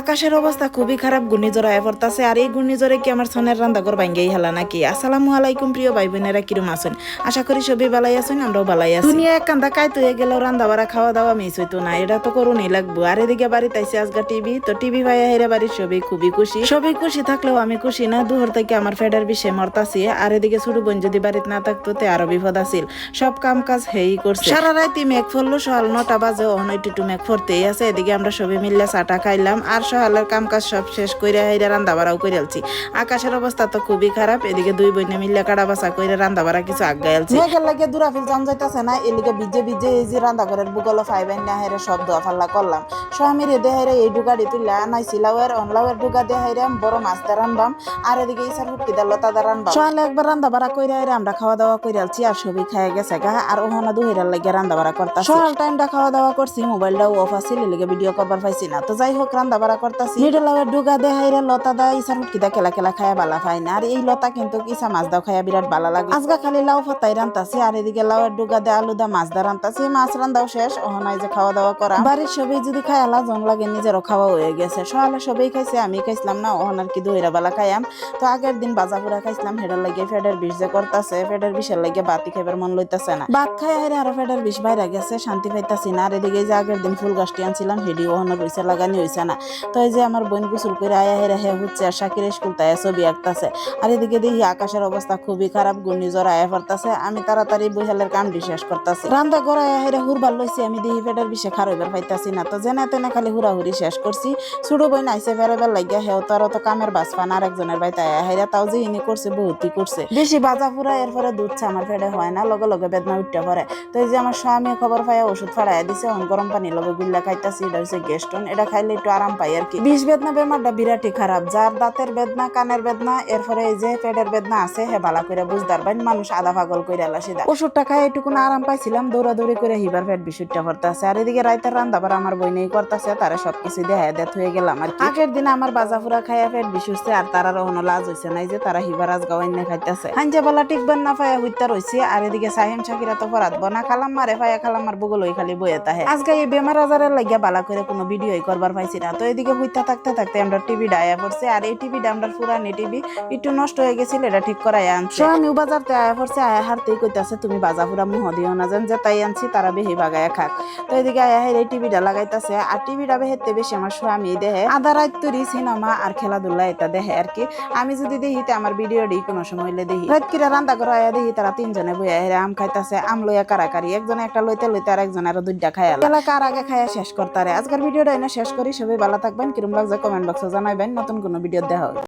আকাশের অবস্থা খুবই খারাপ, ঘূর্ণিঝড় হয়ে পড়তেছে, আর এই ঘূর্ণিঝড়ে কি আমার সোনের রান্নাঘর ভাঙ্গেই হেলা নাকি? আসসালামু আলাইকুম প্রিয় ভাই বোনেরা কিরম আছেন? আশা করি সবই বালাই আছেন, আমরাও বালাই আছি। দুনিয়া এক কান্দা কাইতে হয়ে গেলেও রান্না বাড়া খাওয়া দাওয়া মিস হইতো না, এটা তো করুনই লাগবো। আর এদিকে বাড়িতে আইসি আজগা টিভি, তো টিভি ভাই হেরে বাড়ির সবই খুবই খুশি। সবই খুশি থাকলেও আমি খুশি না, দুহর থেকে আমার ফেডার বিষে মরতাছি, আর এদিকে ছোট বোন যদি বাড়িতে না থাকতো, তে আরও বিপদ আছিল। সব কাম কাজ হেই করছে। সারা রাতি মেঘ ফললো সকাল নটা বাজে, অহন একটু মেঘ ফরতেই আছে, এদিকে আমরা সবাই মিললে চাটা খাইলাম, আর সকালের কাম কাজ সব শেষ করে হাইরা রান্দা বাড়াও করে আলছি। আকাশের অবস্থা তো খুবই খারাপ এদিকে দুই বোনে মিললে কাটা বাসা করে রান্দা বাড়া কিছু আগাই আলছি। মেঘের লাগে দুরাফিল জাম যাইতাছে না এদিকে ভিজে ভিজে এই যে রান্দা ঘরের বুগল ফাইবেন না হেরে সব দোয়া ফাল্লা করলাম। স্বামীর এদে হেরে এই ডুগাড়ি তুললা নাইছি লাউয়ের অনলাউয়ের ডুগা দিয়ে হেরে বড় মাছ দা রানবাম আর এদিকে ইসার হুটকি দা লতা দা রানবাম সকালে একবার রান্দা বাড়া কইরা হেরে আমরা খাওয়া দাওয়া করে আলছি আর সবই খাই গেছে গা আর ওখানে দুহেরার লাগে রান্দা বাড়া করতাছি। সকাল টাইমটা খাওয়া দাওয়া করছি মোবাইলটাও অফ আছিল এলিগে ভিডিও কভার পাইছি না। তো যাই হোক রান্দা বাড়া করতাছি। নিডলাওয়ের ডুগা দে হাইরে লতা দা ইসার হুটকি দা কেলা কেলা খায়া বালা খাই না। আর এই লতা কিন্তু ইসা মাছ দাও খায়া বিরাট বালা লাগে। আজকা খালি লাউ ফাতাই রান্তাছি, আর এদিকে লাউয়ের ডুগা দে আলু দা মাছ দা রান্তাছি। মাছ রান্দাও শেষ ওহনাই যে খাওয়া দাওয়া করা। বাড়ির সবাই যদি খাই আলা জন লাগে, নিজেরও খাওয়া হয়ে গেছে। সকালে সবাই খাইছে, আমি খাইছিলাম না ওহন আর কি দইরা বালা খাইয়াম। তো আগের দিন বাজা পুরা খাইছিলাম, হেডার লাগে ফেডের বিষ যে করতাছে, ফেডের বিষের লাগে বাতি খাইবার মন লইতাছে না। ভাত খাই আইরে আরও ফেডের বিষ বাইরে গেছে, শান্তি পাইতাছি না। আর এদিকে যে আগের দিন ফুল গাছটি আনছিলাম হেডি ওহনের রইছে লাগানি হইছে না। তো এই যে আমার বোন গোসল করে আয়া হেরা হে হচ্ছে আর শাকির স্কুল তাই ছবি আঁকতাছে। আর এদিকে দেখি আকাশের অবস্থা খুবই খারাপ, ঘূর্ণিঝড় আয়া পড়তাছে। আমি তাড়াতাড়ি বৈহালের কামটি শেষ করতাছি। রান্দা গড়া আয়া হেরা হুরবার লইছি, আমি দেখি ফেডার বিষে খারইবার পাইতাছি না। তো জেনে তেনে খালি হুড়াহুড়ি শেষ করছি। ছোট বোন আইসে বেড়াবার লাগিয়া হেও তারও তো কামের বাসপান আর একজনের বাড়িতে আয়া হেরা, তাও যে ইনি করছে, বহুতই করছে। বেশি বাজা ফুরা এরপরে দুধ আমার ফেডে হয় না, লগে লগে বেদনা উঠতে পারে তো এই যে আমার স্বামী খবর পাইয়া ওষুধ ফাড়াইয়া দিছে গরম পানি লগে গুল্লা খাইতাছি, এটা হচ্ছে গেস্টন। এটা খাইলে একটু আরাম পাই আর কি। বিষ বেদনা বেমারটা বিরাটই খারাপ। যার দাঁতের বেদনা, কানের বেদনা, এরপরে এই যে পেটের বেদনা আছে, হে বালা করে বুঝদার বাইন, মানুষ আধা পাগল করে লাসিদা ওষুধটা খাই একটু আরাম পাইছিলাম, দৌড়াদৌড়ি করে হিবার পেট বিষুটটা ভরতাছে। আর এদিকে রাইতের রান্দা বার আমার বই নেই করতেছে, তারা সবকিছু দেখা দেত হয়ে গেলাম আর আগের দিন আমার বাজা ফুরা খাইয়া পেট বিষুচ্ছে আর তারা রহনো লাজ হইছে নাই যে তারা হিবার আজ গাওয়াইন খাইতেছে। হাঞ্জা বেলা টিকবান না পায়া হইতা রইছে, আর এদিকে সাহিম শাকিরা তো পরাত বনা, খালাম মারে পায়া খালাম মার বগল খালি বইয়ে তাহে। আজকে এই বেমার আজারের লাগিয়া বালা করে কোনো ভিডিওই করবার পাইছি না। তো এদিকে হইতা থাকতে থাকতে আমরা টিভি ডায়া পড়ছে, আর এই টিভিটা আমরা পুরানি টিভি, একটু নষ্ট হয়ে গেছিল, এটা ঠিক করাই আনছে। আমিও বাজারতে আয়া পড়ছে, আয়া হারতেই কইতাছে, তুমি বাজা পুরা মুহ দিও না, যেন যে তাই আনছি, তারা বেহি বাগায়া খাক। তো এদিকে আয়া হের এই টিভিটা লাগাইতাছে, আর টিভিটা বেহেতে বেশি আমার স্বামী দেহে। আধা রাত সিনেমা আর খেলাধুলা এটা দেহে আর কি। আমি যদি দেখি তে আমার ভিডিও ডি কোনো সময় হইলে দেখি রাত কিরা রান্দা করে আয়া দেখি তারা তিনজনে বইয়া হেরে আম খাইতাছে, আম লইয়া কারাকারি। একজনে একটা লইতে লইতে আর একজন আরও দুইটা খাইয়া এলা কার আগে খাইয়া শেষ করতারে। আজকের ভিডিওটা এনে শেষ করি, সবাই ভালো থাকবেন কিরম লাগছে কমেন্ট বক্সে জানাবেন নতুন কোনো ভিডিও দেখা হবে।